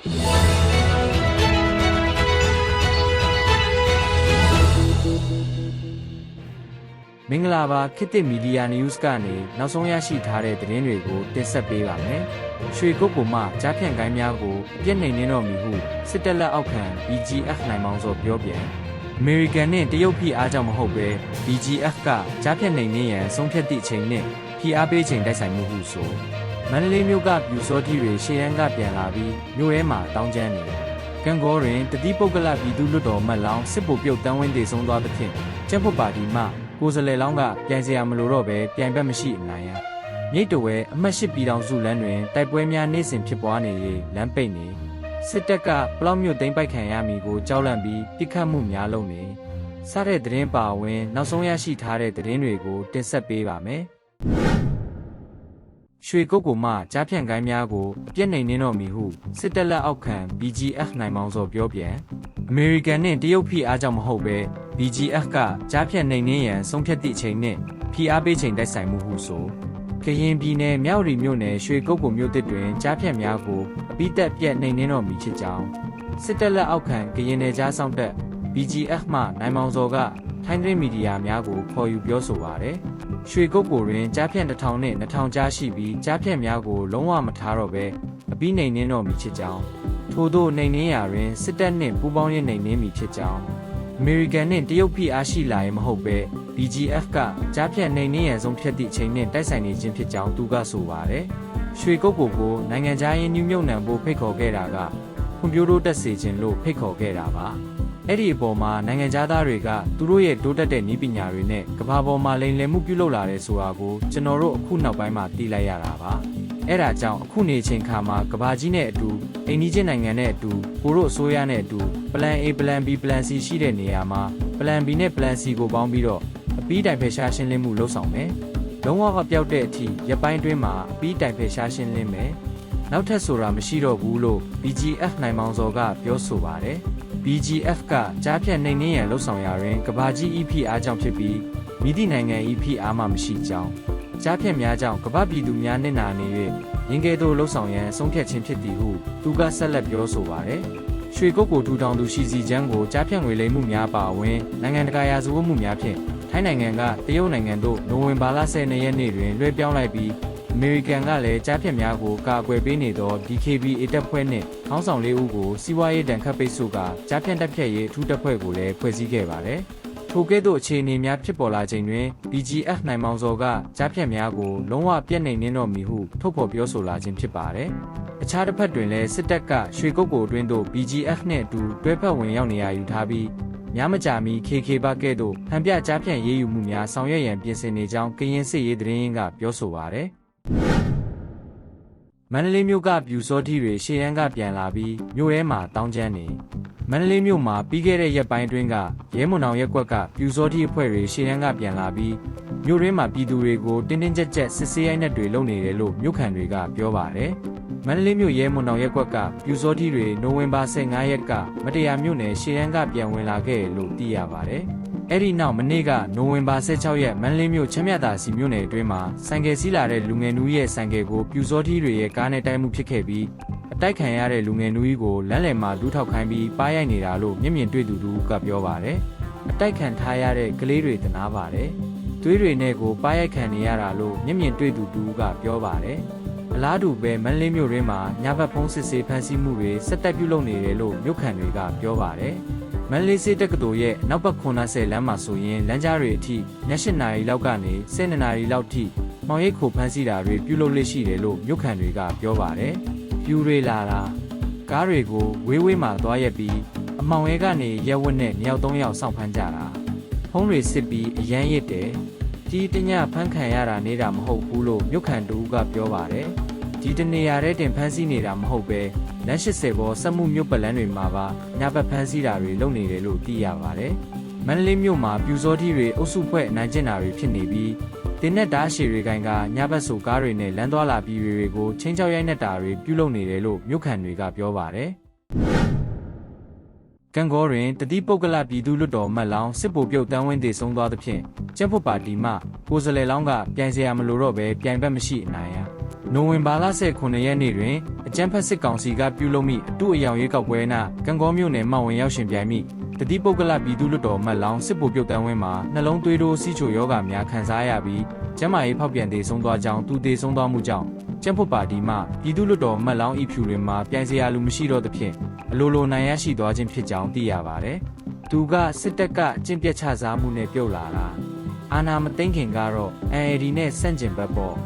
မင်္ဂလာပါခေတ်သစ်မီဒီယာ news ကနေနောက်ဆုံးရရှိထားတဲ့သတင်းတွေကိုတင်ဆက်ပေးပါမယ်။ရွှေကုတ်ကူမှကြားဖြန့်ကိုင်းများကိုအပြစ်နှိမ်နှင်းတော်မူဟုစစ်တပ်လက်အောက်ခံ BGF နိုင်မောင်စောပြောပြန်အမေရိကန်နဲ့တရုတ်ဖိအားကြောင့်မဟုတ်ပဲ BGF ကကြားဖြန့်နှိမ်နှင်းရန်ဆုံးဖြတ်သည့်အချိန်နဲ့ဖိအားပေးချိန်တိုက်ဆိုင်မှုဟုဆို မန္တလေးမြို့ကပြူစောတိတွေရှေ့ရန်ကပြန်လာပြီးမြို့ထဲမှာတောင်းကျမ်းနေတယ်ကံကောတွင်တတိပုဂ္ဂလပြည်သူလွတ်တော်မတ်လောင်းစစ်ဗိုလ်ပြုတ်တန်းဝင်းတည်ဆုံးသွားသဖြင့်ကျက်ဖို့ပါတီမှကိုယ်စလဲလောင်းကပြိုင်စရာမလိုတော့ပဲပြိုင်ဘက်မရှိအနိုင်ရမြိတ်တဝဲအမှတ်၈ပြည်တော်စုလမ်းတွင်တိုက်ပွဲများနေ့စဉ်ဖြစ်ပွားနေ၍လမ်းပိတ်နေစစ်တပ်ကပလောက်မြို့သိမ်းပိုက်ခံရမည်ကိုကြောက်လန့်ပြီးပြစ်ခတ်မှုများလုပ်နေစတဲ့သတင်းပါဝင် နောက်ဆုံးရရှိထားတဲ့သတင်းတွေကိုတင်ဆက်ပေးပါမယ် ရွှေကုတ်ကူမှကြားဖြန့်ကိုင်းများကိုအပြစ်နှိမ်နှင်းတော်မူဟုစစ်တပ်လက်အောက်ခံ BGF နိုင်မောင်စောပြောပြန်အမေရိကန်နဲ့တရုတ်ဖိအားကြောင့်မဟုတ်ပဲ BGF ကကြားဖြန့်နှိမ်နှင်းရန်ဆုံးဖြတ်သည့်အချိန်နဲ့ဖိအားပေးချိန်တိုက်ဆိုင်မှုဟုဆိုကရင်ပြည်နယ်မြောက်ရီမြို့နယ်ရွှေကုတ်ကူမြို့တစ်တွင်ကြားဖြန့်များကိုအပိတက်ပြက်နှိမ်နှင်းတော်မူဖြစ်ကြောင်းစစ်တပ်လက်အောက်ခံကရင်နယ်ကြားစောင့်တပ် BGF မှနိုင်မောင်စောကထိုင်းသတင်းမီဒီယာများကိုခေါ်ယူပြောဆိုပါရယ် ရွှေကုတ်ကိုတွင်ကြားဖြန့်တစ်ထောင်နဲ့နှစ်ထောင်ကြားရှိပြီးကြားဖြန့်များကိုလုံးဝမထားတော့ပဲအပိနှိမ်နှင်းတော်မူဖြစ်ကြောင်းထို့သောနှိမ်နှင်းရာတွင်စစ်တပ်နှင့်ပူးပေါင်းရေးနှိမ်နှင်းမည်ဖြစ်ကြောင်းအမေရိကန်နှင့်တရုတ်ဖိအားရှိလာရင်မဟုတ်ပဲ BGF ကကြားဖြန့်နှိမ်နှင်းရန်ဆုံးဖြတ်သည့်အချိန်နှင့်တိုက်ဆိုင်နေခြင်းဖြစ်ကြောင်းသူကဆိုပါတယ်ရွှေကုတ်ကိုကိုနိုင်ငံခြားရေးညှို့မြုပ်နှံဖို့ဖိတ်ခေါ်ခဲ့တာကဖွံ့ဖြိုးတိုးတက်စေခြင်းလို့ဖိတ်ခေါ်ခဲ့တာပါ အဲ့ဒီအပေါ်မှာနိုင်ငံသားတွေကသူတို့ရဲ့တိုးတက်တဲ့နည်းပညာတွေနဲ့ကမ္ဘာပေါ်မှာလိမ်လည်မှုပြုလုပ်လာတယ်ဆိုတာကိုကျွန်တော်တို့အခုနောက်ပိုင်းမှာသိလိုက်ရတာပါအဲ့ဒါကြောင့်အခုနေချိန်ခါမှာကမ္ဘာကြီးနဲ့အတူအိန္ဒိချင်းနိုင်ငံနဲ့အတူကိုတို့အစိုးရနဲ့အတူ plan A plan B plan C ရှိတဲ့နေရာမှာ plan B နဲ့ plan C ကိုပေါင်းပြီးတော့အပီးတိုင်ဖယ်ရှားရှင်းလင်းမှုလုပ်ဆောင်မယ်လုံးဝကပျောက်တဲ့အထိရပိုင်းတွင်းမှာအပီးတိုင်ဖယ်ရှားရှင်းလင်းမယ် နောက်ထပ်ဆိုတာမရှိတော့ဘူးလို့ BGF နိုင်မောင်စော်ကပြောဆိုပါတယ် BGF ကကြားဖြတ်နှိမ်နှင်းရန်လှုပ်ဆောင်ရာတွင်ကဘာကြီး EP အားကြောင့်ဖြစ်ပြီးမိသည့်နိုင်ငံ EP အားမှမရှိကြောင်းကြားဖြတ်များကြောင့်ကမ္ဘာပြည်သူများနစ်နာနေ၍ရင်းကဲသို့လှုပ်ဆောင်ရန်ဆုံးဖြတ်ခြင်းဖြစ်သည်ဟုသူကဆက်လက်ပြောဆိုပါရယ်ရွှေကုတ်ကိုထူထောင်သူရှိစီချမ်းကိုကြားဖြတ်ငွေလိမ်မှုများပါအဝင်နိုင်ငံတကာရာဇဝတ်မှုများဖြင့်ထိုင်းနိုင်ငံကတရုတ်နိုင်ငံသို့နိုဝင်ဘာလ10ရက်နေ့တွင်လွှဲပြောင်းလိုက်ပြီး အမေရိကန်ကလည်းကြားဖြတ်များကိုကာကွယ်ပေးနေသော DKB အတက်ဖွဲ့နှင့်ခေါင်းဆောင်လေးဦးကိုစီးပွားရေးတန်ခတ်ပိတ်ဆို့ကကြားဖြတ်တက်ဖြတ်ရေးအထူးတပ်ဖွဲ့ကိုလည်းဖွဲ့စည်းခဲ့ပါတယ်။ထိုကဲ့သို့အခြေအနေများဖြစ်ပေါ်လာချိန်တွင် BGF နိုင်မောင်စော်ကကြားဖြတ်များကိုလုံးဝပြည့်နှိမ်နှင်းတော်မူဟုထုတ်ဖော်ပြောဆိုလာခြင်းဖြစ်ပါတယ်။အခြားတစ်ဖက်တွင်လည်းစစ်တပ်ကရွှေကုတ်ကိုအတွင်းသို့ BGF နှင့်အတူတွဲဖက်ဝင်ရောက်နေရယူထားပြီးများမကြာမီ KK ဘကဲ့သို့ဟန်ပြကြားဖြန့်ရေးယူမှုများဆောင်ရွက်ရန်ပြင်ဆင်နေကြောင်းကရင်စစ်ရေးသတင်းရင်းကပြောဆိုပါရယ် မန္တလေးမြို့ကပြူစောတိတွေရှေ့ရန်ကပြန်လာပြီးမြို့ထဲမှာတောင်းကျမ်းနေမန္တလေးမြို့မှာပြီးခဲ့တဲ့ရက်ပိုင်းအတွင်းကရဲမွန်အောင်ရက်ကွက်ကပြူစောတိအဖွဲ့တွေရှေ့ရန်ကပြန်လာပြီးမြို့ရင်းမှာပြည်သူတွေကိုတင်းတင်းကြပ်ကြပ်စစ်ဆေးရိုက်နှက်တွေလုပ်နေတယ်လို့မြို့ခံတွေကပြောပါတယ်မန္တလေးမြို့ရဲမွန်အောင်ရက်ကွက်ကပြူစောတိတွေနိုဝင်ဘာ15ရက်ကမတရားမြို့နယ်ရှေ့ရန်ကပြန်ဝင်လာခဲ့တယ်လို့သိရပါတယ် အဲ့ဒီနောက်မနေ့ကနိုဝင်ဘာ16ရက်မန္တလေးမြို့ချမ်းမြသာစီမြို့နယ်အတွင်းမှာဆိုင်ကယ်စီးလာတဲ့လူငယ်နူးရဲ့ဆိုင်ကယ်ကိုပြူစောထီးတွေရဲ့ကားနဲ့တိုက်မှုဖြစ်ခဲ့ပြီးအတိုက်ခံရတဲ့လူငယ်နူးကြီးကိုလမ်းလယ်မှာလူထောက်ခိုင်းပြီးပါရိုက်နေတာလို့မျက်မြင်တွေ့သူတူကပြောပါတယ်။အတိုက်ခံထားရတဲ့ကလေးတွေတနာပါတယ်။သွေးတွေနဲ့ကိုပါရိုက်ခံနေရတာလို့မျက်မြင်တွေ့သူတူကပြောပါတယ်။အလားတူပဲမန္တလေးမြို့ရင်းမှာညဘက်ဖုံးစစ်ဆေးဖမ်းဆီးမှုတွေဆက်တက်ပြုလုပ်နေတယ်လို့မြို့ခံတွေကပြောပါတယ်။ မန္တလေးစေတက္ကသိုလ်ရဲ့နောက်ဘက်90လမ်းမှာဆိုရင်လမ်းကြားတွေအထိည8နာရီလောက်ကနေ10နာရီလောက်ထိမောင်ရိပ်ခိုဖမ်းဆီးတာတွေပြုလုပ်လက်ရှိတယ်လို့မြို့ခံတွေကပြောပါတယ်။ပြူတွေလာတာကားတွေကိုဝေးဝေးမှသွားရက်ပြီးအမောင်ရဲကနေရက်ဝက်နဲ့မြောက်သုံးယောက်စောင့်ဖမ်းကြတာဖုံးတွေစစ်ပြီးအရန်ရစ်တယ်ဒီတညဖမ်းခံရတာနေတာမဟုတ်ဘူးလို့မြို့ခံတူကပြောပါတယ်ဒီတနေရာတဲ့တင်ဖမ်းဆီးနေတာမဟုတ်ပဲ လမ်း80ဘောစက်မှုမြို့ပလန်းတွေမှာပါညဘက်ဖမ်းဆီးတာတွေလုပ်နေတယ်လို့သိရပါတယ်။မန္တလေးမြို့မှာပြူစောတိတွေအုပ်စုဖွဲ့အနိုင်ကျင့်တာတွေဖြစ်နေပြီးတင်းနဲ့ဓာတ်ရှည်တွေကညဘက်ဆိုကားတွေနဲ့လမ်းသွားလာပြီးတွေကိုချင်းချောက်ရိုက်နေတာတွေပြုလုပ်နေတယ်လို့မြို့ခံတွေကပြောပါတယ်။ကံကောတွင်တတိပုဂ္ဂလပြည်သူလွတ်တော်မတ်လောင်းစစ်ဗိုလ်ပြုတ်တန်းဝင်းတည်ဆုံးသွားသဖြင့်ကျက်ဖို့ပါတီမှကိုယ်စလဲလောင်းကပြိုင်စရာမလိုတော့ပဲပြိုင်ဘက်မရှိအနိုင်ရ နိုဝင်ဘာလ19ရက်နေ့တွင်အကြမ်းဖက်စစ်ကောင်စီကပြုလုပ်မိအတုအယောင်ရေးကောက်ပွဲနာကံကောမြို့နယ်မှဝင်ရောက်ရှင်ပြိုင်မိတတိပုဂ္ဂလပြည်သူ့လွတ်တော်မှတ်လောင်းစစ်ဗိုလ်ပြုတ်တန်းဝင်းမှာနှလုံးသွေးတိုးစီးချိုယောဂများခံစားရပြီးကျန်းမာရေးဖောက်ပြန်သေးဆုံးသွားကြောင်းသူသေးဆုံးသွားမှုကြောင့်ကျန်းဖတ်ပါတီမှပြည်သူ့လွတ်တော်မှတ်လောင်းဤဖြူတွင်မှာပြိုင်စရာလူမရှိတော့သဖြင့်အလိုလိုနိုင်ရရှိသွားခြင်းဖြစ်ကြောင်းသိရပါတယ်။သူကစစ်တပ်ကကျင့်ပြတ်ချစားမှုနဲ့ပြုတ်လာတာအာနာမသိမ့်ခင်ကတော့ NLD နဲ့ဆန့်ကျင်ဘက်ပေါ့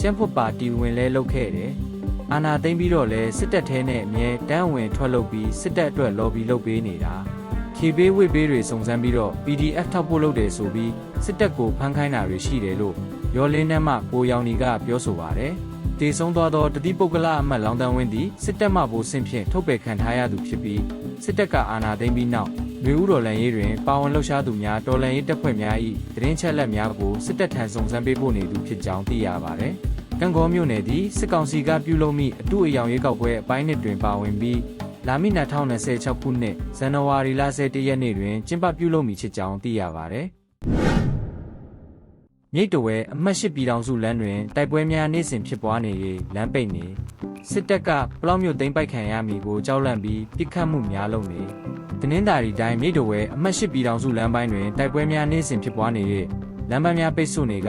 ကျန်းဖတ်ပါတီဝင်လဲလုပ်ခဲ့တယ်။အာနာသိမ့်ပြီးတော့လဲစစ်တပ်ထဲနဲ့အမြဲတမ်းဝင်ထွက်လုပ်ပြီးစစ်တပ်အတွက် lobby လုပ်ပေးနေတာ။ခေပေးဝိပေးတွေစုံစမ်းပြီးတော့ PDF ထောက်ဖို့လုပ်တယ်ဆိုပြီးစစ်တပ်ကိုဖမ်းခိုင်းတာတွေရှိတယ်လို့ရော်လင်းနှက်မှပိုရောင်နီကပြောဆိုပါတယ်။တေဆုံးသွားသောတတိပုဂ္ဂလအမတ်လောင်တန်းဝင်းသည်စစ်တပ်မှပိုဆင့်ဖြင့်ထုတ်ပယ်ခံထားရသူဖြစ်ပြီးစစ်တပ်ကအာဏာသိမ်းပြီးနောက် မျိုးဥတော်လန်ရေးတွင်ပါဝင်လှုပ်ရှားသူများတော်လန်ရေးတပ်ဖွဲ့များ၏သတင်းချက်လက်များကိုစစ်တပ်ထံစုံစမ်းပေးဖို့နေသူဖြစ်ကြောင်းသိရပါတယ်။ကံကောမြို့နယ်သည်စစ်ကောင်စီကပြုလုပ်မိအတုအယောင်ရေးကောက်ပွဲအပိုင်းနှစ်တွင်ပါဝင်ပြီးလာမည့်2026ခုနှစ်ဇန်နဝါရီလ17ရက်နေ့တွင်ကျင်းပပြုလုပ်မည်ဖြစ်ကြောင်းသိရပါသည်။မြိတ်တဝဲအမှတ်၈ပြည်ထောင်စုလမ်းတွင်တိုက်ပွဲများနေ့စဉ်ဖြစ်ပွားနေ၍လမ်းပိတ်နေစစ်တပ်ကပလောက်မြို့သိမ်းပိုက်ခံရမည်ကိုကြောက်လန့်ပြီးပြစ်ခတ်မှုများလုပ်နေ တနင်္သာရီတိုင်းမြိတ်တဝဲအမှတ်၈ပြည်ထောင်စုလမ်းပိုင်းတွင်တိုက်ပွဲများနေ့စဉ်ဖြစ်ပွားနေ၍လမ်းပန်းများပိတ်ဆို့နေက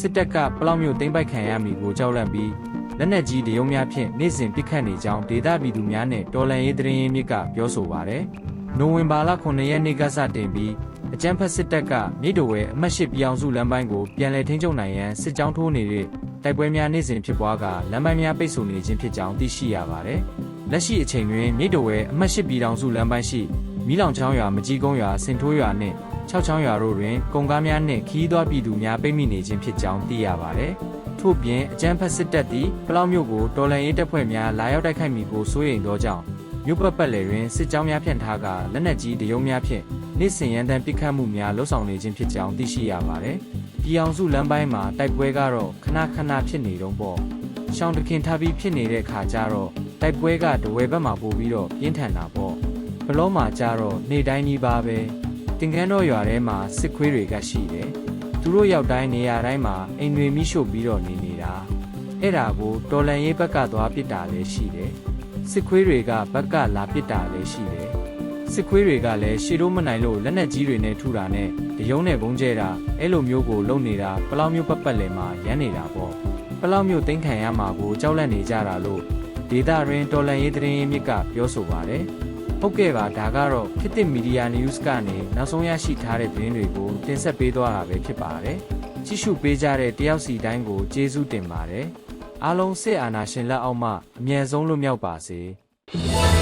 စစ်တပ်ကပလောက်မြို့သိမ်းပိုက်ခံရမည်ကိုကြောက်လန့်ပြီးလက်နက်ကြီးတရုံများဖြင့်နေ့စဉ်ပစ်ခတ်နေကြောင်းဒေသပြည်သူများနဲ့တော်လန်ရေးသတင်းရင်းမြစ်ကပြောဆိုပါရယ်။နိုဝင်ဘာလ9ရက်နေ့ကစတင်ပြီးအကြမ်းဖက်စစ်တပ်ကမြေတော်ဝဲအမှတ်၈ပြည်အောင်စုလမ်းပိုင်းကိုပြန်လည်ထိန်းချုပ်နိုင်ရန်စစ်ကြောင်းထိုးနေတဲ့တိုက်ပွဲများနေ့စဉ်ဖြစ်ပွားကလမ်းပိုင်းများပိတ်ဆို့နေခြင်းဖြစ်ကြောင်းသိရှိရပါတယ်။လက်ရှိအချိန်တွင်မြေတော်ဝဲအမှတ်၈ပြည်အောင်စုလမ်းပိုင်းရှိ မီးလောင်ချောင်းရွာမကြီးကုန်းရွာစင်ထိုးရွာနှင့်၆ချောင်းရွာတို့တွင်ကုန်ကားများနှင့်ခီးသွွားပြည်သူများပိတ်မိနေခြင်းဖြစ်ကြောင်းသိရပါတယ်။ထို့ပြင်အကြမ်းဖက်စစ်တပ်သည်ပလောက်မြို့ကိုတော်လန်ရေးတပ်ဖွဲ့များလာရောက်တိုက်ခိုက်မိကိုစိုးရိမ်သောကြောင့်မြို့ပတ်ပတ်လည်တွင်စစ်ကြောင်းများဖြန့်ထားကလက်နက်ကြီးတရုံများဖြင့်နေ့စဉ်ရန်တမ်းပစ်ခတ်မှုများလှုပ်ဆောင်နေခြင်းဖြစ်ကြောင်းသိရှိရပါတယ်။ပြည်အောင်စုလမ်းပိုင်းမှာတိုက်ပွဲကတော့ခဏခဏဖြစ်နေတော့ပေါ့။ရှောင်းတခင်ထားပြီးဖြစ်နေတဲ့ခါကျတော့တိုက်ပွဲကတဝဲဘက်မှာပို့ပြီးတော့ပြင်းထန်တာပေါ့။ ဘလောမှာကျတော့နေတိုင်းကြီးပါပဲ။တင်ကန်းတော်ရွာထဲမှာစစ်ခွေးတွေကရှိတယ်။သူတို့ရောက်တိုင်းနေရာတိုင်းမှာအိမ်တွေမိရှို့ပြီးတော့နေနေတာ။အဲ့ဒါကိုတော်လန်ရေးဘက်ကသွားပစ်တာလည်းရှိတယ်။စစ်ခွေးတွေကဘက်ကလာပစ်တာလည်းရှိတယ်။စစ်ခွေးတွေကလည်းရှေတို့မနိုင်လို့လက်နက်ကြီးတွေနဲ့ထုတာနဲ့တယုံနဲ့ဘုံကျဲတာအဲ့လိုမျိုးကိုလုပ်နေတာပလောက်မျိုးပတ်ပတ်လည်မှာရမ်းနေတာပေါ့။ပလောက်မျိုးသိမ်းခံရမှာကိုကြောက်လန့်နေကြတာလို့ဒေတာရင်းတော်လန်ရေးသတင်းရင်းမြစ်ကပြောဆိုပါတယ်။ ဟုတ်ကဲ့ပါဒါကတော့ခေတ်သစ်မီဒီယာ news ကနေနောက်ဆုံးရရှိထားတဲ့သတင်းတွေကိုတင်ဆက်ပေးသွားတာပဲဖြစ်ပါတယ်။ကြည့်ရှုပေးကြတဲ့တယောက်စီတိုင်းကိုကျေးဇူးတင်ပါတယ်။အားလုံးစစ်အာဏာရှင်လက်အောက်မှအမြန်ဆုံးလွတ်မြောက်ပါစေ။